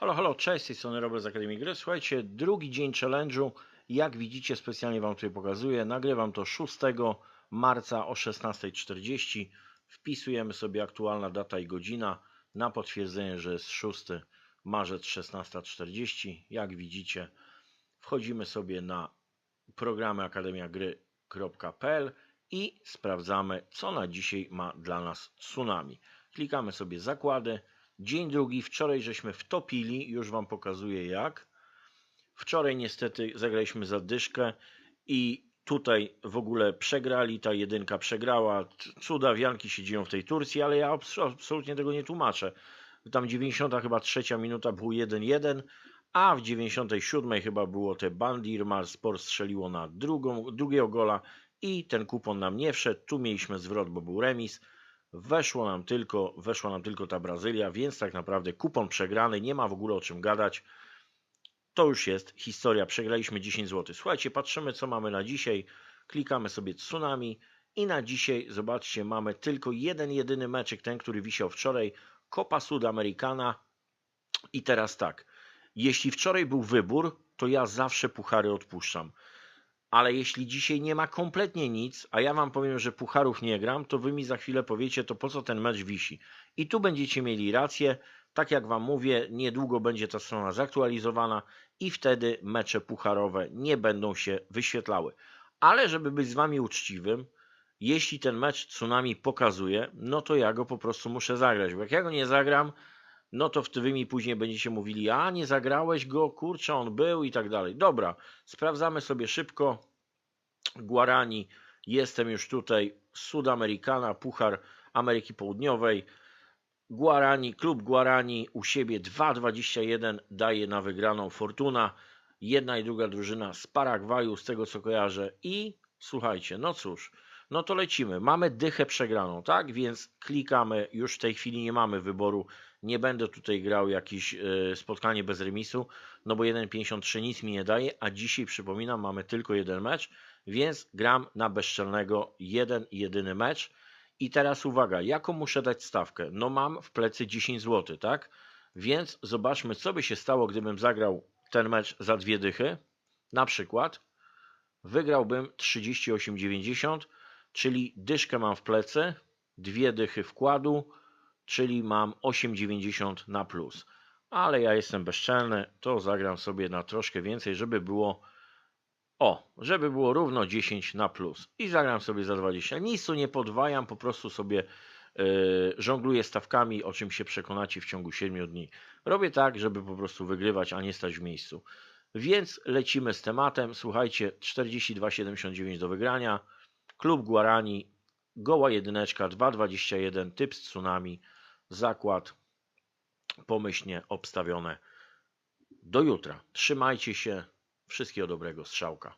Halo, halo, cześć, z tej strony Robert z Akademii Gry. Słuchajcie, drugi dzień challenge'u. Jak widzicie, specjalnie Wam tutaj pokazuję. Nagrywam to 6 marca o 16.40. Wpisujemy sobie aktualna data i godzina na potwierdzenie, że jest 6 marzec 16.40. Jak widzicie, wchodzimy sobie na programy akademiagry.pl i sprawdzamy, co na dzisiaj ma dla nas tsunami. Klikamy sobie zakłady. Dzień drugi, wczoraj żeśmy wtopili, już Wam pokazuję jak. Wczoraj niestety zagraliśmy zadyszkę i tutaj w ogóle przegrali, ta jedynka przegrała. Cuda wianki się dzieją w tej Turcji, ale ja abs- absolutnie tego nie tłumaczę. Tam 90 chyba trzecia minuta był 1-1, a w 97 chyba było te Bandirmar, Sport strzeliło na drugą, drugiego gola i ten kupon nam nie wszedł. Tu mieliśmy zwrot, bo był remis. Weszło nam tylko, weszła nam tylko ta Brazylia, więc tak naprawdę kupon przegrany, nie ma w ogóle o czym gadać. To już jest historia, przegraliśmy 10 zł. Słuchajcie, patrzymy co mamy na dzisiaj, klikamy sobie tsunami i na dzisiaj, zobaczcie, mamy tylko jeden jedyny meczek, ten, który wisiał wczoraj, Copa Sudamericana i teraz tak, jeśli wczoraj był wybór, to ja zawsze puchary odpuszczam. Ale jeśli dzisiaj nie ma kompletnie nic, a ja wam powiem, że pucharów nie gram, to wy mi za chwilę powiecie, to po co ten mecz wisi. I tu będziecie mieli rację. Tak jak wam mówię, niedługo będzie ta strona zaktualizowana i wtedy mecze pucharowe nie będą się wyświetlały. Ale żeby być z wami uczciwym, jeśli ten mecz tsunami pokazuje, no to ja go po prostu muszę zagrać. Bo jak ja go nie zagram, no to wy mi później będziecie mówili, a nie zagrałeś go, kurczę, on był i tak dalej. Dobra, sprawdzamy sobie szybko. Guarani, jestem już tutaj, Sudamericana, Puchar Ameryki Południowej. Guarani, klub Guarani u siebie 2,21 daje na wygraną Fortuna. Jedna i druga drużyna z Paragwaju, z tego co kojarzę. I słuchajcie, no cóż, no to lecimy. Mamy dychę przegraną, tak? Więc klikamy, już w tej chwili nie mamy wyboru. Nie będę tutaj grał jakieś e, spotkanie bez remisu, no bo 1,53 nic mi nie daje, a dzisiaj przypominam, mamy tylko jeden mecz, więc gram na bezczelnego jeden jedyny mecz. I teraz uwaga, jaką muszę dać stawkę? No mam w plecy 10 zł, tak? Więc zobaczmy, co by się stało, gdybym zagrał ten mecz za dwie dychy. Na przykład wygrałbym 38,90, czyli dyszkę mam w plecy, dwie dychy wkładu, czyli mam 8,90 na plus. Ale ja jestem bezczelny, to zagram sobie na troszkę więcej, żeby było o, żeby było równo 10 na plus. I zagram sobie za 20. Nic nie podwajam, po prostu sobie yy, żongluję stawkami, o czym się przekonacie w ciągu 7 dni. Robię tak, żeby po prostu wygrywać, a nie stać w miejscu. Więc lecimy z tematem. Słuchajcie, 42,79 do wygrania. Klub Guarani, goła jedyneczka, 2,21, typ z tsunami, zakład pomyślnie obstawione. Do jutra. Trzymajcie się. Wszystkiego dobrego. Strzałka.